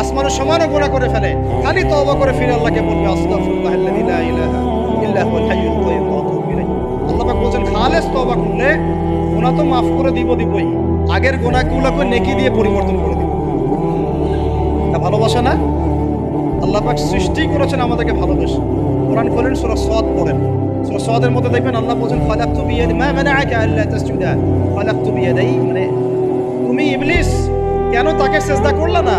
আসমানের সমানও গুণা করে ফেলে। খালি তওবা করে ফিরে আল্লাহকে বলবে ইলাইহি। আল্লাহ বলছেন, খালেস তওবা করলে গুনাহ তো মাফ করে দিব দিবই। আগের গুনাহগুলোকে নেকি দিয়ে পরিবর্তন করে দিব। তা ভালোবাসা না? আল্লাহ পাক সৃষ্টি করেছেন আমাদেরকে ভালোবেসে। কোরআন খোলেন সূরা সাদ পড়েন। সূরা সাদের মধ্যে দেখবেন আল্লাহ বলেন ফালাকতু বিয়াদি মা মানাআকা আল্লা তাসজুদা। ফালাকতু বিয়াদাই মানে তুমি ইবলিস, কেন তাকে সেজদা করলে না?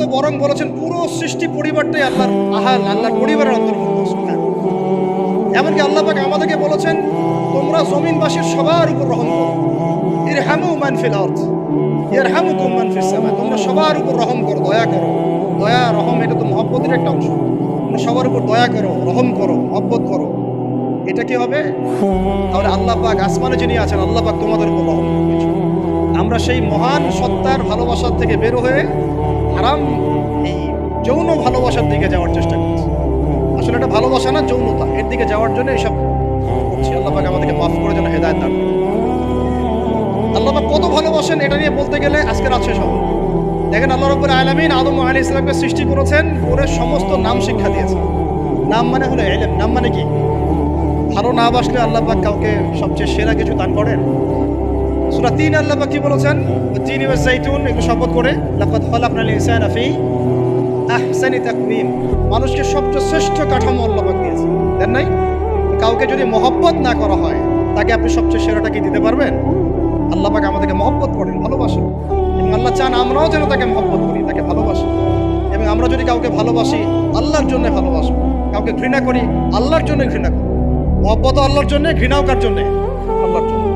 তো বরং বলেছেন, পুরো সৃষ্টি পরিবারটাই আল্লাহর আহাল আল্লাহর পরিবারের অন্তর্ভুক্ত। এমনকি আল্লাহ পাক আমাদেরকে বলেছেন, তোমরা জমিনবাসীর সবার উপর রহম করো। ইরহামু মান ফিল আরদ ইয়ারহামুকুম মান ফিস সামা। তোমরা সবার উপর রহম করো, দয়া করো। দয়া, রহম এটা তো মহব্বতের একটা অংশ। তোমরা সবার উপর দয়া করো, রহম করো, মহব্বত করো। এটা কি হবে? তাহলে আল্লাহ পাক আসমানে যিনি আছেন, আল্লাহ পাক তোমাদের উপর রহম আমরা সেই মহান সত্তার ভালোবাসার থেকে বের হয়ে হারাম এই যৌন ভালোবাসার দিকে যাওয়ার চেষ্টা করছি। আসলে এটা ভালোবাসা না যৌনতা, এর দিকে যাওয়ার জন্য এইসব করছি। আল্লাহ আমাদেরকে মাফ করে যেন হেদায়ত দান। আল্লাহ কত ভালোবাসেন এটা নিয়ে বলতে গেলে আজকে রাত শেষ হবে। দেখেন আল্লাহ রব্বুল আলমিন আদম আলী ইসলামকে সৃষ্টি করেছেন করে সমস্ত নাম শিক্ষা দিয়েছেন। নাম মানে হলো এলেম, নাম মানে কি? ভালো না বাসলে আল্লাহ কাউকে সবচেয়ে সেরা কিছু দান করেন? সূরা তিন আল্লাহ কি বলেছেন? তিন ইওয়া জাইতুন একটু শপথ করে, লাকাদ খালাকনাল ইনসানা ফি আহসানি তাকওয়িম। মানুষকে সবচেয়ে শ্রেষ্ঠ কাঠামো আল্লাহ দিয়েছে। দেন নাই? কাউকে যদি মহব্বত না করা হয়, তাকে আপনি সবচেয়ে সেরাটা কি দিতে পারবেন? আল্লাহ পাক আমাদেরকে মহব্বত করেন, ভালোবাসেন। এবং আল্লাহ চান আমরাও যেন তাকে মহব্বত করি, তাকে ভালোবাসি। এবং আমরা যদি কাউকে ভালোবাসি, আল্লাহর জন্য ভালোবাসবো। কাউকে ঘৃণা করি, আল্লাহর জন্য ঘৃণা করি। মহব্বত আল্লাহর জন্য, ঘৃণাও কার জন্যে? আল্লাহর জন্য।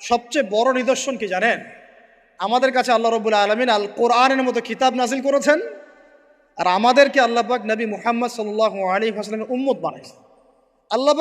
সবচেয়ে বড় নিদর্শন কি জানেন? আমাদের কাছে আল্লাহ রবুল আলমিন আল কোরআনের মতো কিতাব নাজিল করেছেন আর আমাদেরকে আল্লাহবাক নবী মুহাম্মদ সাল্লাহ আলী হাসলামের উম্মত বানাইছেন আল্লাহ